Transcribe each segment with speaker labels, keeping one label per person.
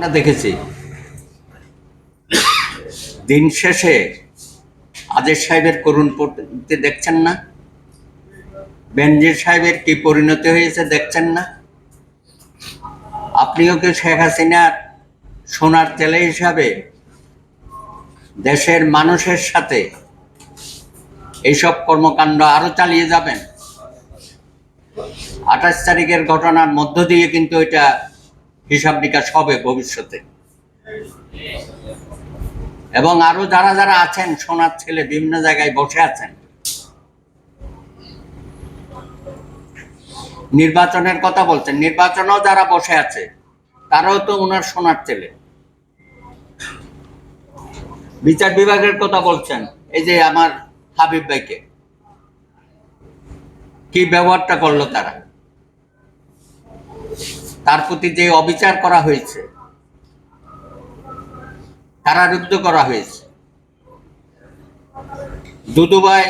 Speaker 1: আমরা দেখেছি। দিন শেষে আজের সাহেবের করুণ পরিণতি দেখছেন না? বেনজির সাহেবের কি পরিণতি হয়েছে দেখছেন না? আপনিও কি শেখ হাসিনার সোনার তেলে হিসাবে দেশের মানুষের সাথে এইসব কর্মকাণ্ড আরও চালিয়ে যাবেন? আঠাশ তারিখের ঘটনার মধ্য দিয়ে কিন্তু এটা হিসাব নিকাশ হবে ভবিষ্যতে। এবং আরও যারা যারা আছেন, সোনার ছেলে বিভিন্ন জায়গায় বসে আছেন, নির্বাচনের কথা বলছেন, নির্বাচনেও যারা বসে আছে, তারাও তো ওনার সোনার ছেলে। বিচার বিভাগের কথা বলছেন, এই যে আমার হাবিব ভাইকে। কি ব্যবহারটা করল তারা? তার প্রতি যে অবিচার করা হয়েছে কারারুদ্ধ করা হয়েছে। দুদুবাই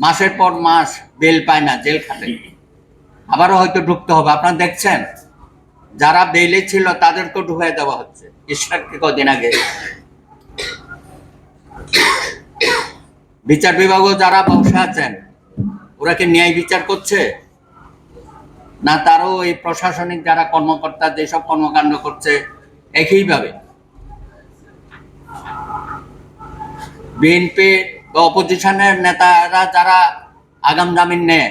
Speaker 1: মাসের পর মাস বেল পায় না, জেল খাটে। আবারও হয়তো ঢুকতে হবে। আপনারা দেখছেন, যারা বেলে ছিল তাদেরকেও ঢুকাই দেওয়া হচ্ছে। ঈশ্বরকে কদিন আগে। বিচার বিভাগও যারা বসে আছেন, ওরা কি ন্যায় বিচার করছে? না তারও এই প্রশাসনিক যারা কর্মকর্তা যেসব কর্মকাণ্ড করছে একইভাবে বিএনপি অপোজিশনের নেতারা যারা আগাম জামিন নেয়,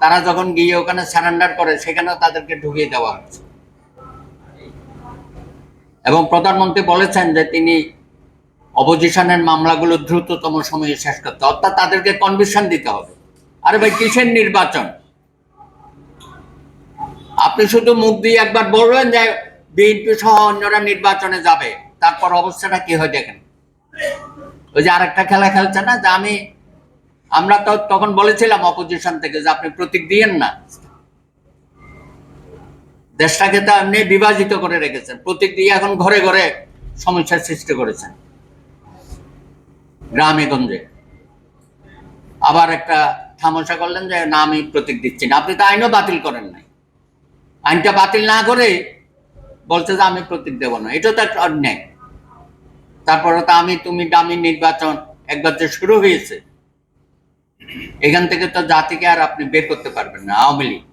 Speaker 1: তারা যখন গিয়ে ওখানে সারেন্ডার করে, সেখানেও তাদেরকে ঢুকিয়ে দেওয়া হচ্ছে। এবং প্রধানমন্ত্রী বলেছেন যে তিনি অপোজিশনের মামলাগুলো দ্রুততম সময়ে শেষ করতে অর্থাৎ তাদেরকে কনভিশন দিতে হবে। আরে ভাই, কিসের নির্বাচন? আপনি শুধু মুখ দিয়ে একবার বলবেন যে বিএনপি সহ অন্যরা নির্বাচনে যাবে। তারপর অবস্থাটা কি হয় দেখেন। ওই যে আরেকটা খেলা খেলছে না, যে আমি আমরা তো তখন বলেছিলাম অপোজিশন থেকে যে আপনি প্রতীক দিয়েন না। দেশটাকে তো এমনি বিভাজিত করে রেখেছেন। প্রতীক দিয়ে এখন ঘরে ঘরে সমস্যার সৃষ্টি করেছেন। গ্রামে গঞ্জে আবার একটা থামসা করলেন যে না, আমি প্রতীক দিচ্ছি না। আপনি তো আইনও বাতিল করেন নাই। আইনটা বাতিল না করে বলছে যে আমি প্রতীক দেব না। এটা তো একটা অন্যায়। তারপরে তো আমি, তুমি দামি নির্বাচন একবার যে শুরু হয়েছে, এখান থেকে তো জাতিকে আর আপনি বের করতে পারবেন না, আওয়ামী লীগ।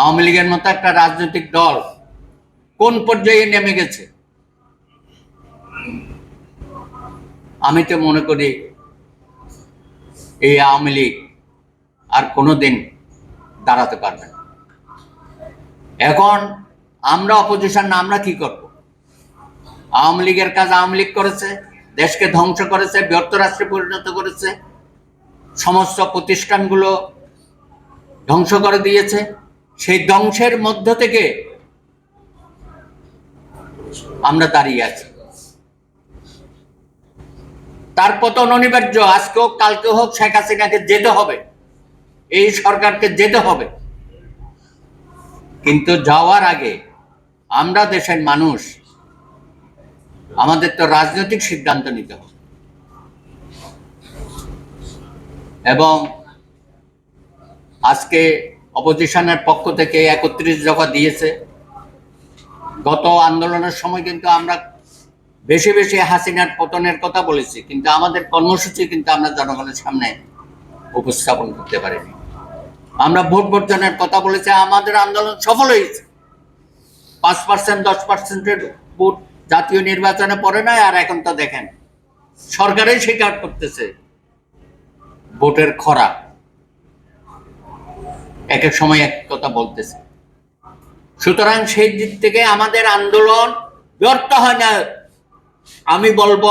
Speaker 1: আওয়ামী লীগের মতো একটা রাজনৈতিক দল কোন পর্যায়ে নেমে গেছে? আমি তো মনে করি এই আওয়ামী লীগ আর কোনোদিন দাঁড়াতে পারবে না। এখন আমরা অপোজিশন না, আমরা কি করব? আওয়ামী লীগের কাজ আওয়ামী লীগ করেছে, দেশকে ধ্বংস করেছে ব্যর্থ রাষ্ট্রে পরিণত করেছে, সমস্ত প্রতিষ্ঠানগুলো ধ্বংস করে দিয়েছে। সেই ধ্বংসের মধ্য থেকে আমরা দাঁড়িয়ে আছি। তার পতন অনিবার্য আজকে হোক কালকে হোক, শেখ হাসিনাকে যেতে হবে। এই সরকারকে যেতে হবে। কিন্তু যাওয়ার আগে আমরা দেশের মানুষ, আমাদের তো রাজনৈতিক সিদ্ধান্ত নিতে হবে। এবং আজকে অপোজিশনের পক্ষ থেকে একত্রিশ দফা দিয়েছে। গত আন্দোলনের সময় কিন্তু আমরা বেশি বেশি হাসিনার পতনের কথা বলেছি, কিন্তু আমাদের কর্মসূচি কিন্তু আমরা জনগণের সামনে উপস্থাপন করতে পারিনি। আমরা ভোট বর্জনের কথা বলেছি, আমাদের আন্দোলন সফল হয়েছে। পাঁচ পার্সেন্ট দশ পার্সেন্টের ভোট জাতীয় নির্বাচনে পড়ে নাই আর এখন তো দেখেন, সরকারই স্বীকার করতেছে ভোটের খরা। এক এক সময় এক কথা বলতেছে। সুতরাং সেই দিক থেকে আমাদের আন্দোলন ব্যর্থ হয় না। আমি বলব,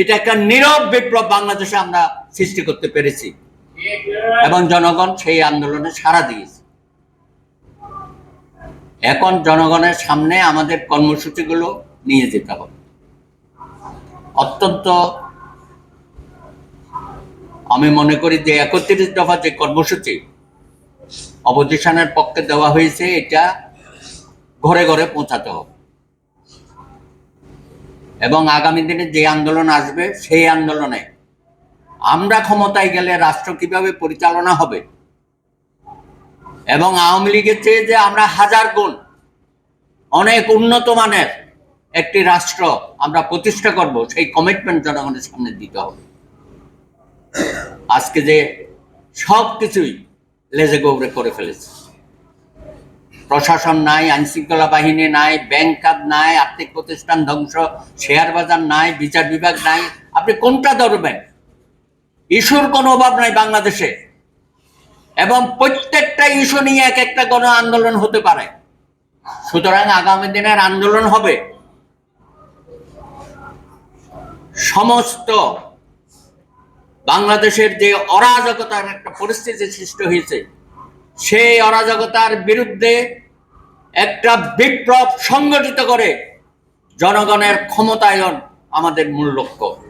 Speaker 1: এটা একটা নীরব বিপ্লব বাংলাদেশে আমরা সৃষ্টি করতে পেরেছি। এবং জনগণ সেই আন্দোলনে সাড়া দিয়েছে। এখন জনগণের সামনে আমাদের কর্মসূচিগুলো নিয়ে যেতে হবে। অত্যন্ত আমি মনে করি যে একত্রিশ দফা যে কর্মসূচি অপোজিশনের পক্ষে দেওয়া হয়েছে, এটা ঘরে ঘরে পৌঁছাতে হবে। এবং আগামী দিনে যে আন্দোলন আসবে, সেই আন্দোলনে আমরা ক্ষমতায় গেলে রাষ্ট্র কীভাবে পরিচালনা হবে? এবং আওয়ামী লীগের চেয়ে যে আমরা হাজার গুণ, অনেক উন্নত মানের একটি রাষ্ট্র আমরা প্রতিষ্ঠা করব, সেই কমিটমেন্ট জনগণের সামনে দিতে হবে। আজকে যে সব কিছুই লেজে গৌড়ে করে ফেলেছে। প্রশাসন নাই আইন শৃঙ্খলা বাহিনী নাই, ব্যাংক খাত নাই, আর্থিক প্রতিষ্ঠান ধ্বংস, শেয়ার বাজার নাই, বিচার বিভাগ নাই। আপনি কোনটা ধরবেন? ইস্যুর কোনো অভাব নাই বাংলাদেশে। এবং প্রত্যেকটা ইস্যু নিয়ে এক একটা গণ আন্দোলন হতে পারে। সুতরাং আগামী দিনের আন্দোলন হবে। সমস্ত বাংলাদেশের যে অরাজকতার একটা পরিস্থিতি সৃষ্টি হয়েছে, সেই অরাজকতার বিরুদ্ধে একটা বিপ্লব সংগঠিত করে জনগণের ক্ষমতায়ন আমাদের মূল লক্ষ্য।